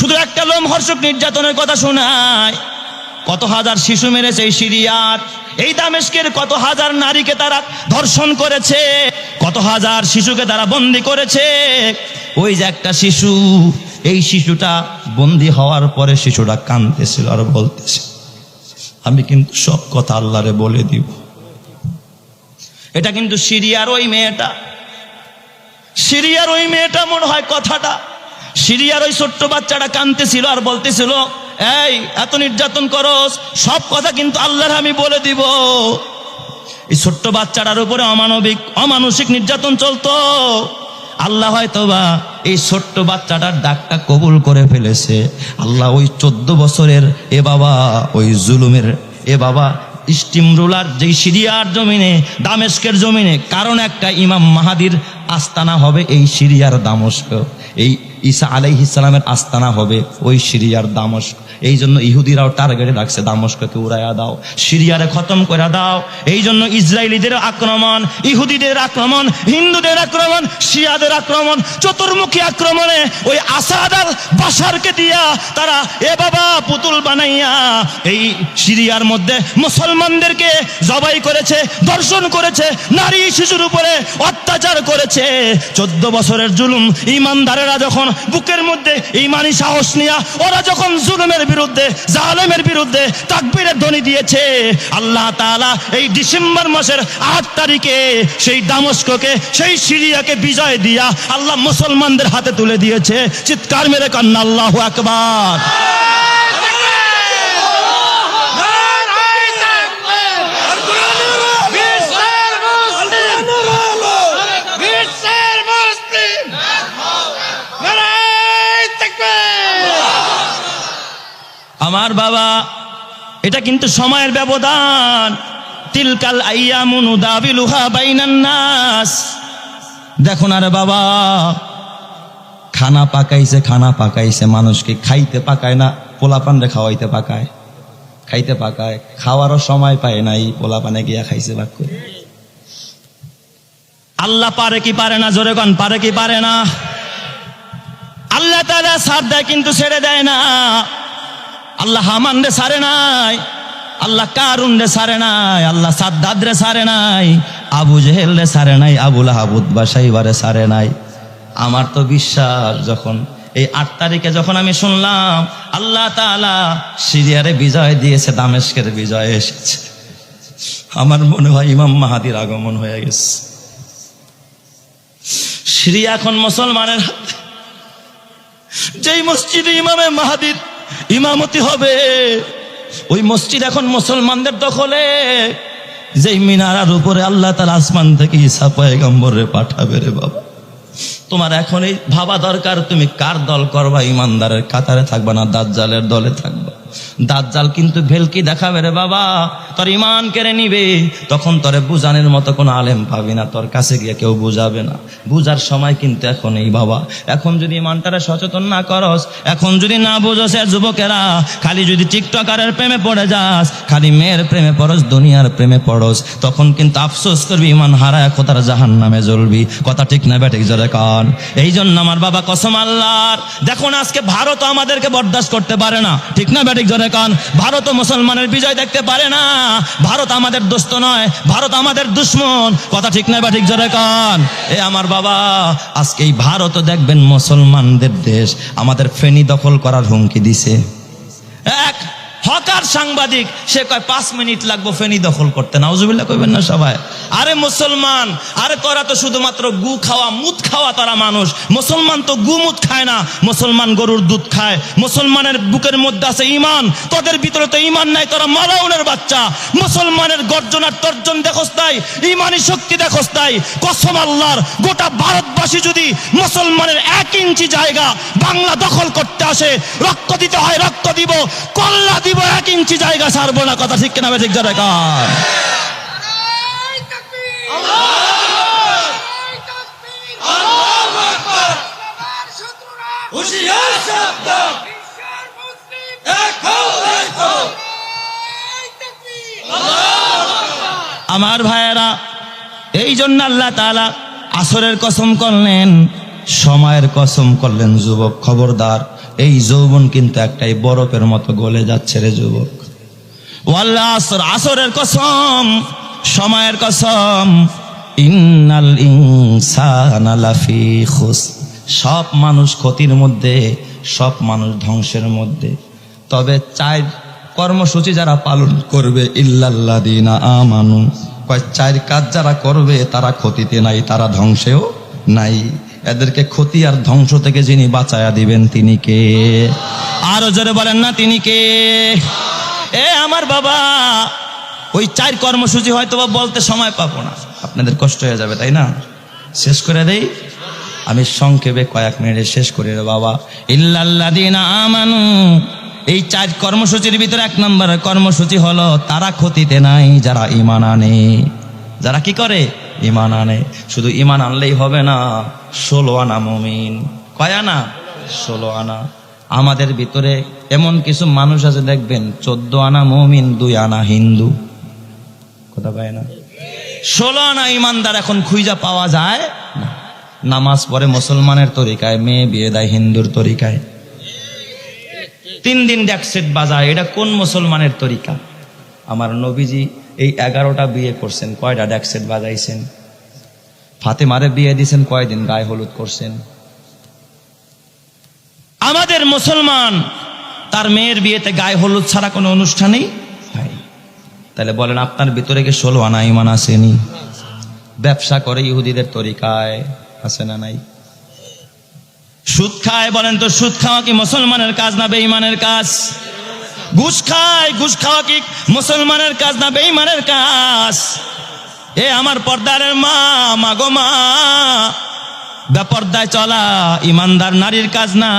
শুধু একটা লোমহর্ষক নির্যাতনের কথা শোনায়। কত হাজার শিশু মেরেছে এই সিরিয়ার। এই দামেস্কের কত হাজার নারীকে তারা ধর্ষণ করেছে। কত হাজার শিশুকে তারা বন্দি করেছে। ওই যে একটা শিশু, এই শিশুটা বন্দি হওয়ার পরে শিশুটা কাঁদতেছিল আর বলতেছিল আমি কিন্তু সব কথা আল্লাহরে বলে দিব। এটা কিন্তু সিরিয়ার ওই মেয়েটা। সিরিয়ার ওই মেয়েটা মনে হয় কথাটা সিরিয়ার ওই ছোট্ট বাচ্চাটা কাঁদতেছিল আর বলতেছিল, এই, এত নির্যাতন করস, সব কথা কিন্তু আল্লাহর আমি বলে দিব। এই ছোট্ট বাচ্চাটার উপরে অমানবিক, অমানসিক নির্যাতন চলতো। আল্লাহ হয়তো বা এই ছোট্ট বাচ্চাটার ডাকটা কবুল করে ফেলেছে। আল্লাহ ওই চোদ্দ বছরের এ বাবা, ওই জুলুমের এ বাবা, স্টিম রুলার যেই সিরিয়ার জমিনে, দামেস্কের জমিনে, কারণ একটা ইমাম মাহাদির আস্তানা হবে এই সিরিয়ার দামস্ক। এই ঈসা আলাইহিসালামের আস্তানা হবে, ওই সিরিয়ার দামস্ক। এই জন্য ইহুদিরাও টার্গেটে রাখছে, দামস্ককে উড়াইয়া দাও, সিরিয়ারে খতম করে দাও। এই জন্য ইসরায়েলিদের আক্রমণ, ইহুদিদের আক্রমণ, হিন্দুদের আক্রমণ, শিয়াদের আক্রমণ, চতুর্মুখী আক্রমণে ওই আসাদ আল বাসারকে দিয়া তারা এ বাবা পুতুল বানাইয়া এই সিরিয়ার মধ্যে মুসলমানদেরকে জবাই করেছে দর্শন করেছে, নারী শিশুর উপরে অত্যাচার করেছে। চোদ্দ বছরের জুলুম ইমানদারেরা যখন বুকের মধ্যে ইমানি সাহস নিয়া ওরা যখন জুলুমের বিরুদ্ধে, জালেমের বিরুদ্ধে তাকবীরের ধ্বনি দিয়েছে, আল্লাহ তাআলা এই ডিসেম্বর মাসের আট তারিখে সেই দামস্ককে, সেই সিরিয়াকে বিজয় দিয়া আল্লাহ মুসলমানদের হাতে তুলে দিয়েছে। চিৎকার মেরে কান্না, আল্লাহ আকবার। আমার বাবা, এটা কিন্তু সময়ের ব্যবধান। তিলকাল আইয়ামুনু দাবিলুহা বাইনান নাস। দেখো না রে বাবা, খানা পাকাইছে খানা পাকাইছে, মানুষকে খাইতে পাকায় না, পোলাপানরে খাওয়াইতে পাকায়। খাইতে পাকায়, খাওয়ারও সময় পায় নাই, পোলাপানে গিয়া খাইছে ভাগ করে। আল্লাহ পারে কি পারে না, জোরে কন, পারে কি পারে না? আল্লাহ তারা সাথ দেয় কিন্তু ছেড়ে দেয় না। আল্লাহ হামান রে সারে নাই, আল্লাহ কারুন রে সারে নাই, আল্লাহ সাদ্দাদ রে সারে নাই, আবু জেহেল রে সারে নাই, আবুল আহাবুদ বাসাইবারে সারে নাই। আমার তো বিশ্বাস যখন এই আট তারিখে যখন আমি শুনলাম, আল্লাহ তাআলা সিরিয়ারে বিজয় দিয়েছে, দামেস্কের বিজয় এসেছে। আমার মনে হয় ইমাম মাহাদির আগমন হয়ে গেছে। সিরিয়া এখন মুসলমানের হাতে। যেই মসজিদে ইমামে মাহাদির ইমামতি হবে। ওই মসজিদ এখন মুসলমানদের দখলে। যেই মিনারার উপরে আল্লাহ তার আসমান থেকে ঈসা পয়গম্বরে পাঠাবে রে বাবা। তোমার এখন এই ভাবা দরকার, তুমি কার দল করবা? ইমানদারের কাতারে থাকবা না, দাজ্জালের দলে থাকবা? দাজ্জাল কিন্তু ভেলকি দেখাবে রে বাবা। তোর ইমান কেড়ে নিবে। তখন তোরে বুঝানোর মতো কোনো আলেম পাবি না। তোর কাছে গিয়ে কেউ বুঝাবে না। বুঝার সময় কিন্তু এখন এই বাবা। এখন যদি ইমানটারে সচেতন না করস, এখন যদি না বুঝোস যুবকেরা, খালি যদি টিকটকারের প্রেমে পড়ে যাস, খালি মেয়ের প্রেমে পড়স, দুনিয়ার প্রেমে পড়স, তখন কিন্তু আফসোস করবি ইমান হারায় কোথার জাহান নামে জ্বলবি। কথা ঠিক না ব্যাটিক জোরে কান। এই জন্য আমার বাবা কসম আল্লাহর। দেখুন, আজকে ভারত আমাদেরকে বরদাস্ত করতে পারে না। ঠিক না ব্যাটিক জোরে কান ভারত মুসলমানের বিজয় দেখতে পারে না। ভারত আমাদের দোস্ত নয়, ভারত আমাদের দুশ্মন। কথা ঠিক না ব্যাটিক জোরে কান এ আমার বাবা আজকে এই ভারতও দেখবেন মুসলমানদের দেশ, আমাদের ফেনি দখল করার হুমকি দিছে। এক, হকার সাংবাদিক, সে কয়, পাঁচ মিনিট লাগবো ফেনি দখল করতে। নাউজুবিল্লাহ কইবেন না সবাই। আরে মুসলমান, আরে তোরা তো শুধুমাত্র গু খাওয়া মুত খাওয়া তারা মানুষ। মুসলমান তো গু মুত খায় না, মুসলমান গরুর দুধ খায়। মুসলমানের বুকের মধ্যে আছে ইমান তোদের ভিতরে তো ইমান নাই, তোরা মারাউনের বাচ্চা। মুসলমানের গর্জনার তর্জন দেখোস তাই ইমানি শক্তি দেখোস তাই কসম আল্লাহর, গোটা ভারতবাসী যদি মুসলমানের এক ইঞ্চি জায়গা বাংলা দখল করতে আসে, রক্ত দিতে হয়, রক্ত দিব, কল্লা দিব, এক ইঞ্চি জায়গা ছাড়বো না। কথা ঠিক কিনা ঠিক যাবে আমার ভাইয়েরা, এই জন্য আল্লাহ তালা আসরের কসম করলেন, সময়ের কসম করলেন যুবক, খবরদার। এই যৌবন কিন্তু একটাই বরফের মতো গলে যাচ্ছে রে যুবক। আসর, আসরের কসম, সময়ের কসম। ইন্নাল ইনসানা লাফি খুস সব মানুষ ক্ষতির মধ্যে, সব মানুষ ধ্বংসের মধ্যে। তবে চার কর্মসূচি যারা পালন করবে ইল্লাল্লাদিনা আমানু, কয় চার কাজ যারা করবে, তারা ক্ষতিতে নাই, তারা ধ্বংসেও নাই। এদেরকে ক্ষতি আর ধ্বংস থেকে যিনি বাঁচায়া দিবেন, তিনি কে? আরও জোরে বলেন না, তিনি কে? এ আমার বাবা, ওই চার কর্মসূচি হয়তো বলতে সময় পাবো না। আপনাদের কষ্ট হয়ে যাবে, তাই না? শেষ করে দেই। আমি সংক্ষেপে কয়েক মিনিটে শেষ করি রে বাবা। ইল্লাল্লাদিনা আমানু, এই চার কর্মসূচির ভিতরে এক নম্বর কর্মসূচি হলো তারা ক্ষতিতে নাই, যারা ইমান আনে। যারা কি করে? ইমান আনে। শুধু ইমান আনলেই হবে না, ষোলো আনা মমিন। কয় আনা? ষোলো আনা। আমাদের ভিতরে এমন কিছু মানুষ আছে, দেখবেন, চোদ্দ আনা মমিন, দুই আনা হিন্দু। কথা পায় না? ষোলো আনা ইমানদার এখন খুঁজা পাওয়া যায় না। নামাজ পড়ে মুসলমানের তরিকায়, মেয়ে বিয়ে দেয় হিন্দুর তরিকায়। তিন দিন ড্যাকসেট বাজায়, এটা কোন মুসলমানের তরিকা? আমার নবীজি এই এগারোটা বিয়ে করছেন, কয়টা ড্যাকসেট বাজাইছেন? ফাতেমারে বিয়ে দিছেন, কয়দিন গায়ে হলুদ করছেন? আমাদের মুসলমান, তার মেয়ের বিয়েতে গায়ে হলুদ ছাড়া কোনো অনুষ্ঠানেই তাহলে বলেন, আপনার ভিতরে কি ষোলো আনা ইমান আসেনি? ব্যবসা করে ইহুদিদের তরিকায়। আছে না নাই? সুদ খায় বলেন তো, সুদ খাওয়া কি মুসলমানের কাজ না বেঈমানের কাজ? ঘুষ খায়, ঘুষ খাওয়া কি মুসলমানের কাজ না বেঈমানের কাজ? এ আমার পর্দারের মা মাগো মা। বেপর্দায় চলা, ইমানদার নারীর কাজ না।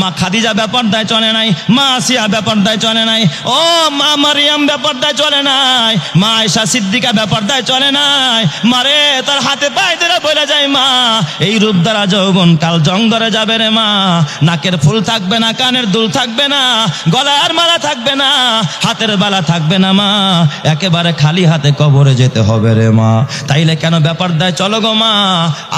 মা খাদিজা বেপর্দায় চলে নাই, মা আসিয়া বেপর্দায় চলে নাই। ও মা মারিয়াম বেপর্দায় চলে নাই, মা আয়সা সিদ্দিকা বেপর্দায় চলে নাই। মারে তার হাতে পায়ে ধরে বলে যায় মা। এই রূপ দ্বারা যৌবন কাল জং যাবে রে মা। নাকের ফুল থাকবে না, কানের দুল থাকবে না, গলার মালা থাকবে না, হাতের বালা থাকবে না মা। একেবারে খালি হাতে কবরে যেতে হবে রে মা। তাইলে কেন ব্যাপার চলো গো মা?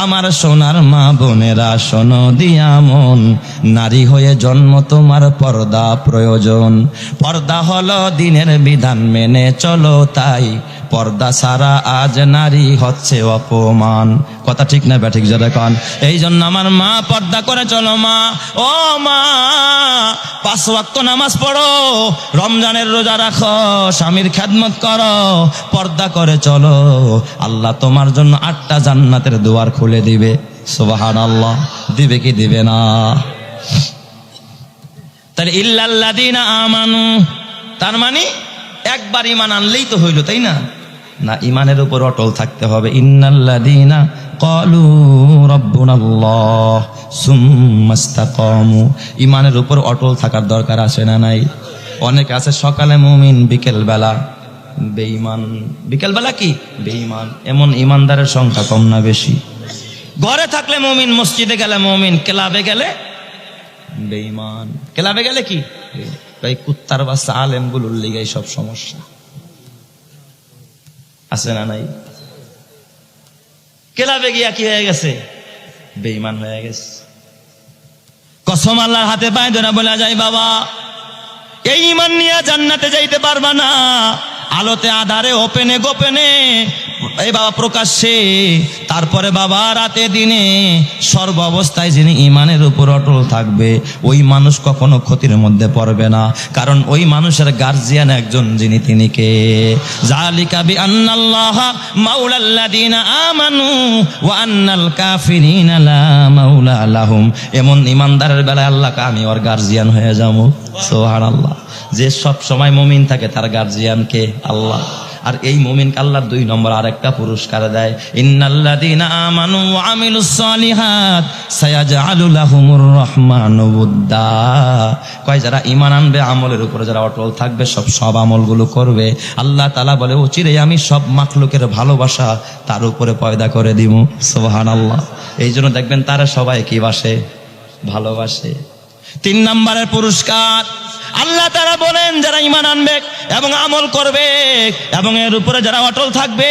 আমার সোনার মা বোনেরা, শোনো দিয়া মন। নারী হয়ে জন্ম তোমার পর্দা প্রয়োজন। পর্দা হলো দিনের বিধান, মেনে চলো তাই। পর্দা সারা আজ নারী হচ্ছে অপমান। কথা ঠিক না ব্যাঠিক যারা কন। এই জন্য আমার মা পর্দা করে চলো মা। ও মা, পাঁচ ওয়াক্ত নামাজ পড়ো, রমজানের রোজা রাখো, স্বামীর খেদমত করো, পর্দা করে চলো। আল্লাহ তোমার জন্য আটটা জান্নাতের দুয়ার খুলে দিবে। সুবাহান আল্লাহ দিবে কি দিবে না। তাহলে ইল্লাল্লাদিনা আমানু, তার মানে একবার ইমান আনলেই তো হইল, তাই না? না ইমানের উপর অটল থাকতে হবে। ইন্নাল্লাদিনা কলু রব্বুনাল্লাহ সুম্মাস্তাকামু ইমানের উপর অটল থাকার দরকার আছে না নাই? অনেক আছে, সকালে মুমিন বিকেল বেলা বেঈমান। বিকেল বেলা কি? বেঈমান। এমন ইমানদারের সংখ্যা কম না বেশি। ঘরে থাকলে মমিন, মসজিদে গেলে মমিন, ক্লাবে গেলে বেইমান ক্লাবে গেলে কি? এই কুত্তার বাচ্চা আলেমগুলোর লিগাই সব সমস্যা। আছে না নাই? ক্লাবে গিয়া কি হয়ে গেছে? বেইমান হয়ে গেছে। কসম আল্লাহর হাতে পায় ধরে বলা যায়, বাবা, এই ইমান নিয়ে জান্নাতে যাইতে পারবা না। আলোতে, আধারে, ওপেনে, গোপেনে এই বাবা প্রকাশ্যে। তারপরে বাবা রাতে দিনে সর্ব অবস্থায় যিনি ইমানের উপর অটল থাকবে, ওই মানুষ কখনো ক্ষতির মধ্যে পড়বে না। কারণ ওই মানুষের গার্জিয়ান একজন যিনি তিনি কে? আমানু মাউলা এমন ইমানদারের বেলায় আল্লাহকে আমি ওর গার্জিয়ান হয়ে যাব। সোহান আল্লাহ যে সব সময় মুমিন থাকে তার গার্জিয়ান কে? আল্লাহ। আর এই মুমিনকে আল্লাহ দুই নম্বর আরেকটা পুরস্কার দেয়। ইন্নাল্লাযীনা আমানু আমিলুস সালিহাত সায়াজআলু লাহুমুর রহমানু বুদ্দা। কয়, যারা ঈমান আনবে, আমলের উপরে যারা অটল থাকবে, সব সব আমলগুলো করবে। আল্লাহ তাআলা বলে চিরে, আমি সব মাখলুকের ভালোবাসা তার উপরে পয়দা করে দিব। সুবহানাল্লাহ। এই জন্য দেখবেন তারা সবাই কি বাসে? ভালোবাসে। তিন নম্বরের পুরস্কার আল্লাহ তারা বলেন, যারা ইমান আনবে এবং আমল করবে এবং এর উপরে যারা অটল থাকবে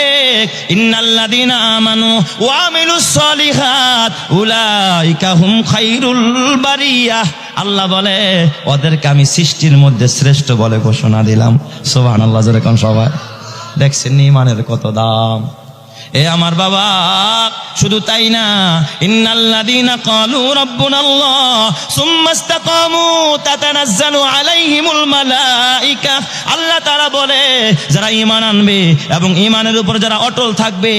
সলিহাত, উলাইকা হুম আল্লাহ বলে, ওদেরকে আমি সৃষ্টির মধ্যে শ্রেষ্ঠ বলে ঘোষণা দিলাম। সোহান আল্লাহ যেরকম সবাই? দেখছেন ইমানের কত দাম। এ আমার বাবা, শুধু তাই না, ইন্নাল্লাযীনা ক্বালু রাব্বুনাল্লাহ, সুম্মা ইসতাকামু তাতানাজ্জালু আলাইহিমুল মালাইকা। আল্লাহ তাআলা বলে, যারা ঈমান আনবে এবং ঈমানের উপর যারা অটল থাকবে,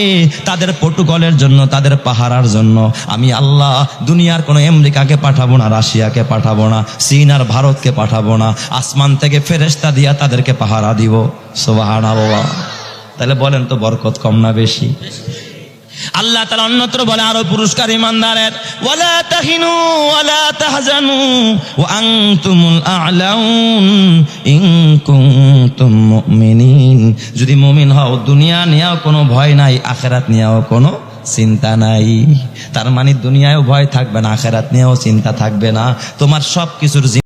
তাদের প্রটোকলের জন্য, তাদের পাহারার জন্য। আমি আল্লাহ দুনিয়ার কোনো আমেরিকাকে পাঠাবো না, রাশিয়াকে পাঠাবো না, চীন আর ভারতকে পাঠাবো না, আসমান থেকে ফেরেশতা দিয়া তাদেরকে পাহারা দিব। সুবহানাল্লাহ। তাহলে বলেন তো বরকত কম না বেশি? আল্লাহ তালা অন্যত্র বলে, আরও পুরস্কার ইমানদারের, ওয়ালা তাহিনু ওয়ালা তাহজানু, ওয়া আনতুমুল আ'লাউন, ইন কুনতুম মুমিনিন। যদি মুমিন হও, দুনিয়া নিয়েও কোনো ভয় নাই, আখেরাত নিয়েও কোনো চিন্তা নাই। তার মানে দুনিয়ায়ও ভয় থাকবে না, আখেরাত নিয়েও চিন্তা থাকবে না। তোমার সব কিছুর